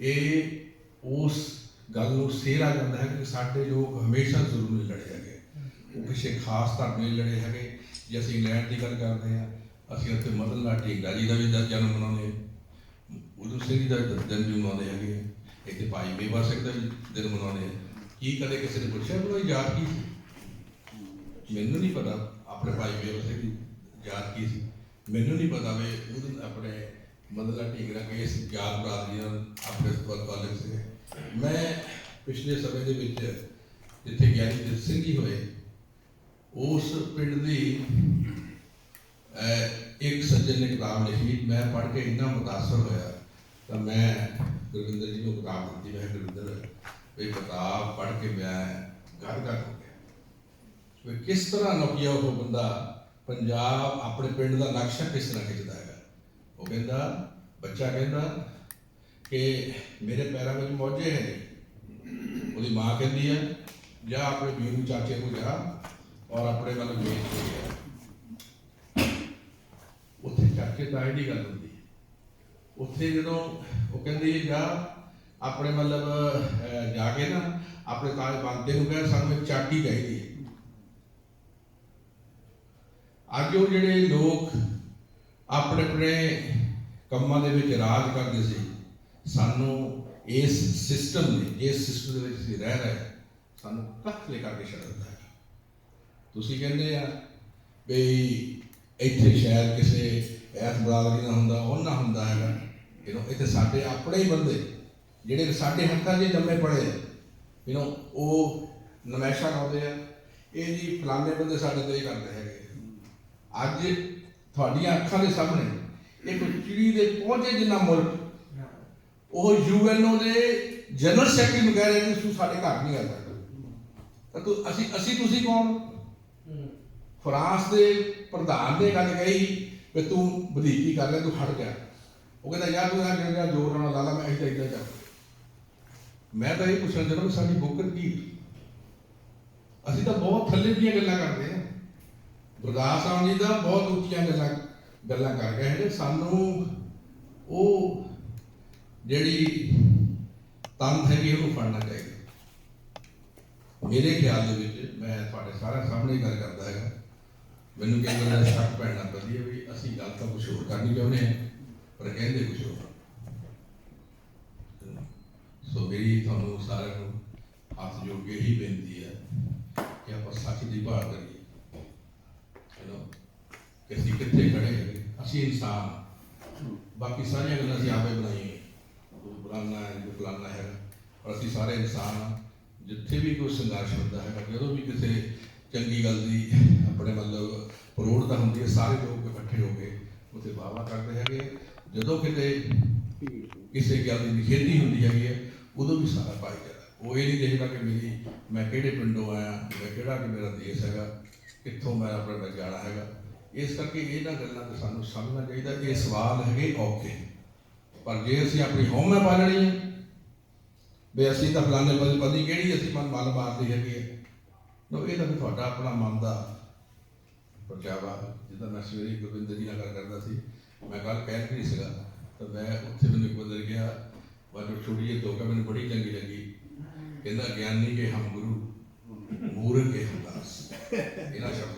ਇਹ ਉਸ ਗੱਲ ਨੂੰ ਸੇਰਾ ਜਾਂਦਾ ਹੈ ਕਿ ਸਾਡੇ ਲੋਕ ਹਮੇਸ਼ਾ ਜ਼ੁਲਮ ਲਈ ਲੜੇ ਹੈਗੇ ਉਹ ਕਿਸੇ ਖਾਸ ਧਰਮ ਲਈ ਲੜੇ ਹੈਗੇ। ਜੇ ਅਸੀਂ ਇੰਗਲੈਂਡ ਦੀ ਗੱਲ ਕਰਦੇ ਹਾਂ, ਅਸੀਂ ਉੱਥੇ ਮਦਨ ਲਾਲ ਢੀਂਗਰਾ ਜੀ ਦਾ ਵੀ ਜਨਮ ਮਨਾਉਂਦੇ ਹਾਂ। ਉਦੋਂ ਸਿੰਘ ਜੀ ਦਾ ਜਨਮ ਵੀ ਮਨਾਉਂਦੇ ਹੈਗੇ ਇੱਥੇ ਭਾਈ ਮੇਵਾ ਸਿੰਘ ਦਾ ਵੀ ਦਿਨ ਮਨਾਉਂਦੇ ਕੀ ਕਦੇ ਕਿਸੇ ਨੇ ਪੁੱਛਿਆ ਵੀ ਦੀ ਯਾਦ ਕੀ ਸੀ? ਮੈਨੂੰ ਨਹੀਂ ਪਤਾ। ਆਪਣੇ ਭਾਈ ਮੇਵਾ ਸਿੰਘ ਦੀ ਯਾਦ ਕੀ ਸੀ? ਮੈਨੂੰ ਨਹੀਂ ਪਤਾ ਵੀ ਉਹਦੇ ਆਪਣੇ ਮਦਲਾ ਢੀਂਗਰਾ ਕੇ ਇਸ ਯਾਦ ਬਰਾਦਰੀ ਆਪਣੇ ਸਤਵਲ ਵਾਲੇ ਸੀ। ਮੈਂ ਪਿਛਲੇ ਸਮੇਂ ਦੇ ਵਿੱਚ ਜਿੱਥੇ ਗਿਆਨੀ ਜੀਤ ਸਿੰਘ ਜੀ ਹੋਏ, ਉਸ ਪਿੰਡ ਦੀ ਇੱਕ ਸੱਜਣ ਨੇ ਕਿਤਾਬ ਲਿਖੀ। ਮੈਂ ਪੜ੍ਹ ਕੇ ਇੰਨਾ ਮੁਤਾਸਰ ਹੋਇਆ ਤਾਂ ਮੈਂ ਗੁਰਵਿੰਦਰ ਜੀ ਨੂੰ ਕਿਤਾਬ ਦਿੱਤੀ। ਮੈਂ ਗੁਰਵਿੰਦਰ ਇਹ ਕਿਤਾਬ ਪੜ੍ਹ ਕੇ ਮੈਂ ਘਰ ਘਰ ਹੋ ਗਿਆ। ਵੀ ਕਿਸ ਤਰ੍ਹਾਂ ਨੌਕੀਆ ਉਹ ਬੰਦਾ ਪੰਜਾਬ ਆਪਣੇ ਪਿੰਡ ਦਾ ਨਕਸ਼ਾ ਕਿਸ ਤਰ੍ਹਾਂ ਖਿੱਚਦਾ ਹੈ? ਉਹ ਕਹਿੰਦਾ, ਬੱਚਾ ਕਹਿੰਦਾ ਕਿ ਮੇਰੇ ਪੈਰਾਂ ਵਿੱਚ ਮੋਜੇ ਹੈ ਉਹਦੀ ਮਾਂ ਕਹਿੰਦੀ ਹੈ ਜਾ ਆਪਣੇ ਵੀਰੂ ਚਾਚੇ ਕੋਲ ਜਾ ਔਰ ਆਪਣੇ ਵੱਲ ਵੇਚ ਕੇ ਲਿਆ ਉੱਥੇ ਚਾਚੇ ਤਾਏ ਦੀ ਗੱਲ ਹੁੰਦੀ ਉੱਥੇ ਜਦੋਂ ਉਹ ਕਹਿੰਦੀ ਜਾ ਆਪਣੇ ਮਤਲਬ ਜਾ ਕੇ ਨਾ ਆਪਣੇ ਤਾਏ ਬੰਦੇ ਨੂੰ ਕਹਿ, ਸਾਨੂੰ ਇੱਕ ਚਾਟੀ ਚਾਹੀਦੀ ਹੈ। ਅੱਜ ਉਹ ਜਿਹੜੇ ਲੋਕ ਆਪਣੇ ਆਪਣੇ ਕੰਮਾਂ ਦੇ ਵਿੱਚ ਰਾਜ ਕਰਦੇ ਸੀ। ਸਾਨੂੰ ਇਸ ਸਿਸਟਮ ਨੇ ਇਸ ਸਿਸਟਮ ਦੇ ਵਿੱਚ ਅਸੀਂ ਰਹਿ ਰਹੇ ਸਾਨੂੰ ਕੱਖ ਲੈ ਕਰਕੇ ਛੱਡ ਦਿੰਦਾ ਹੈ ਤੁਸੀਂ ਕਹਿੰਦੇ ਆ ਵੀ ਇੱਥੇ ਸ਼ਾਇਦ ਕਿਸੇ ਐਸ ਬਰਾਦਰੀ ਦਾ ਹੁੰਦਾ ਉਹ ਨਾ ਹੁੰਦਾ ਹੈਗਾ। You ਇੱਥੇ ਸਾਡੇ ਆਪਣੇ ਹੀ ਬੰਦੇ, ਜਿਹੜੇ ਸਾਡੇ ਹੱਥਾਂ 'ਚ ਜੰਮੇ ਪੜੇ ਯੂ ਉਹ ਨਮੈਸ਼ਾ ਲਾਉਂਦੇ ਆ। ਇਹ ਜੀ ਫਲਾਣੇ ਬੰਦੇ ਸਾਡੇ ਤੇ ਕਰਦੇ ਹੈਗੇ। ਅੱਜ ਤੁਹਾਡੀਆਂ ਅੱਖਾਂ ਦੇ ਸਾਹਮਣੇ ਇੱਕ ਚਿੜੀ ਦੇ ਪਹੁੰਚੇ ਜਿੰਨਾ ਮੁਲਕ ਉਹ ਯੂਐਨਓ ਦੇ ਜਨਰਲ ਸੈਕਟਰੀ ਨੂੰ ਕਹਿ ਰਹੇ ਨੇ, ਤੂੰ ਸਾਡੇ ਘਰ ਨਹੀਂ ਆ ਸਕਦਾ। ਤਾਂ ਤੂੰ, ਅਸੀਂ ਅਸੀਂ ਤੁਸੀਂ ਕੌਣ? ਫਰਾਂਸ ਦੇ ਪ੍ਰਧਾਨ ਨੇ ਗੱਲ ਕਹੀ ਕਿ ਤੂੰ ਵਧੀਕੀ ਕਰ ਲੈ, ਤੂੰ ਹਟ ਜਾ। ਉਹ ਕਹਿੰਦਾ, ਯਾਰ ਤੂੰ ਨਾ ਜਿਹੜਾ ਜੋਰ ਨਾਲ ਲਾ ਲਾ, ਮੈਂ ਇੱਦਾਂ ਇੱਦਾਂ ਕਰ ਮੈਂ ਤਾਂ ਇਹ ਪੁੱਛਣਾ ਚਾਹੁੰਦਾ ਵੀ ਸਾਡੀ ਬੁੱਕਰ ਕੀ ਅਸੀਂ ਤਾਂ ਬਹੁਤ ਥੱਲੇ ਦੀਆਂ ਗੱਲਾਂ ਕਰਦੇ ਹਾਂ। ਗੁਰਦਾਸ ਸਾਹਿਬ ਜੀ ਦਾ ਬਹੁਤ ਉੱਚੀਆਂ ਗੱਲਾਂ ਗੱਲਾਂ ਕਰ ਗਏ ਨੇ। ਸਾਨੂੰ ਉਹ ਜਿਹੜੀ ਤੰਤ ਹੈਗੀ, ਉਹਨੂੰ ਫੜਨਾ ਚਾਹੀਦਾ। ਮੇਰੇ ਖਿਆਲ ਦੇ ਵਿੱਚ ਮੈਂ ਤੁਹਾਡੇ ਸਾਰਿਆਂ ਸਾਹਮਣੇ ਗੱਲ ਕਰਦਾ ਹੈਗਾ। ਮੈਨੂੰ ਕਈ ਵਾਰ ਸ਼ੱਕ ਪੈਣਾ ਪੈਂਦੀ ਹੈ ਵੀ ਅਸੀਂ ਗੱਲ ਤਾਂ ਕੁਝ ਹੋਰ ਕਰਨੀ ਚਾਹੁੰਦੇ ਹਾਂ, ਪਰ ਕਹਿੰਦੇ ਕੁਝ ਹੋਰ। ਸੋ ਮੇਰੀ ਤੁਹਾਨੂੰ ਸਾਰਿਆਂ ਨੂੰ ਹੱਥ ਜੋੜ ਕੇ ਹੀ ਬੇਨਤੀ ਹੈ ਕਿ ਆਪਾਂ ਸੱਚ ਦੀ ਭਾਲ ਕਰੀਏ। ਕਿ ਅਸੀਂ ਕਿੱਥੇ ਖੜੇ ਹੈਗੇ ਅਸੀਂ ਇਨਸਾਨ ਬਾਕੀ ਸਾਰੀਆਂ ਗੱਲਾਂ ਅਸੀਂ ਆਪੇ ਬਣਾਈਏ ਕੋਈ ਬੁਲਾਨਾ ਹੈ ਕੋਈ ਫਲਾਨਾ ਹੈ ਪਰ ਅਸੀਂ ਸਾਰੇ ਇਨਸਾਨ ਹਾਂ। ਜਿੱਥੇ ਵੀ ਕੋਈ ਸੰਘਰਸ਼ ਹੁੰਦਾ ਹੈ ਜਦੋਂ ਵੀ ਕਿਸੇ ਚੰਗੀ ਗੱਲ ਦੀ ਆਪਣੇ ਮਤਲਬ ਪ੍ਰੋੜਤਾ ਹੁੰਦੀ ਹੈ, ਸਾਰੇ ਲੋਕ ਇਕੱਠੇ ਹੋ ਕੇ ਉੱਥੇ ਵਾਵਾ ਕਰਦੇ ਹੈਗੇ। ਜਦੋਂ ਕਿਤੇ ਕਿਸੇ ਗੱਲ ਦੀ ਨਿਖੇਧੀ ਹੁੰਦੀ ਹੈਗੀ ਹੈ, ਉਦੋਂ ਵੀ ਸਾਰਾ ਭਾਈਚਾਰਾ। ਉਹ ਇਹ ਨਹੀਂ ਦੇਖਦਾ ਕਿ ਮੇਰੀ, ਮੈਂ ਕਿਹੜੇ ਪਿੰਡੋਂ ਆਇਆ, ਮੈਂ ਕਿਹੜਾ ਕਿ ਮੇਰਾ ਦੇਸ਼ ਹੈਗਾ, ਕਿੱਥੋਂ ਮੈਂ ਆਪਣਾ ਮੈਂ ਜਾਣਾ ਹੈਗਾ। ਇਸ ਕਰਕੇ ਇਹਨਾਂ ਗੱਲਾਂ ਤੇ ਸਾਨੂੰ ਸਮਝਣਾ ਚਾਹੀਦਾ ਕਿ ਇਹ ਸਵਾਲ ਹੈਗੇ ਔਖੇ। ਪਰ ਜੇ ਅਸੀਂ ਆਪਣੀ ਹਉਮੈ ਪਾਲਣੀ ਹੈ, ਵੀ ਅਸੀਂ ਤਾਂ ਫਲਾਣੇ ਬੰਦੇ ਪਤੀ ਕਿਹੜੀ ਅਸੀਂ ਮਨ ਮਨ ਮਾਰਦੀ ਹੈਗੀ ਹੈ ਇਹ ਤਾਂ ਤੁਹਾਡਾ ਆਪਣਾ ਮਨ ਦਾ ਪ੍ਰਚਾਵਾ ਜਿੱਦਾਂ ਮੈਂ ਸਵੇਰੇ ਗੋਬਿੰਦ ਜੀ ਨਾਲ ਗੱਲ ਕਰਦਾ ਸੀ, ਮੈਂ ਕੱਲ ਕਹਿ ਨਹੀਂ ਸੀਗਾ ਤਾਂ ਮੈਂ ਉੱਥੇ ਮੈਨੂੰ ਇੱਕ ਬੰਦਰ ਗਿਆ ਵਾਜੋ ਛੋੜੀ ਇਹ ਦੋਗਾ ਮੈਨੂੰ ਬੜੀ ਚੰਗੀ ਲੱਗੀ। ਕਹਿੰਦਾ, ਗਿਆਨੀ ਕੇ ਹਮ ਗੁਰੂ, ਮੂਰਖ ਕੇ ਹਮ ਦਾਸ। ਇਹਨਾਂ ਸ਼ਬਦ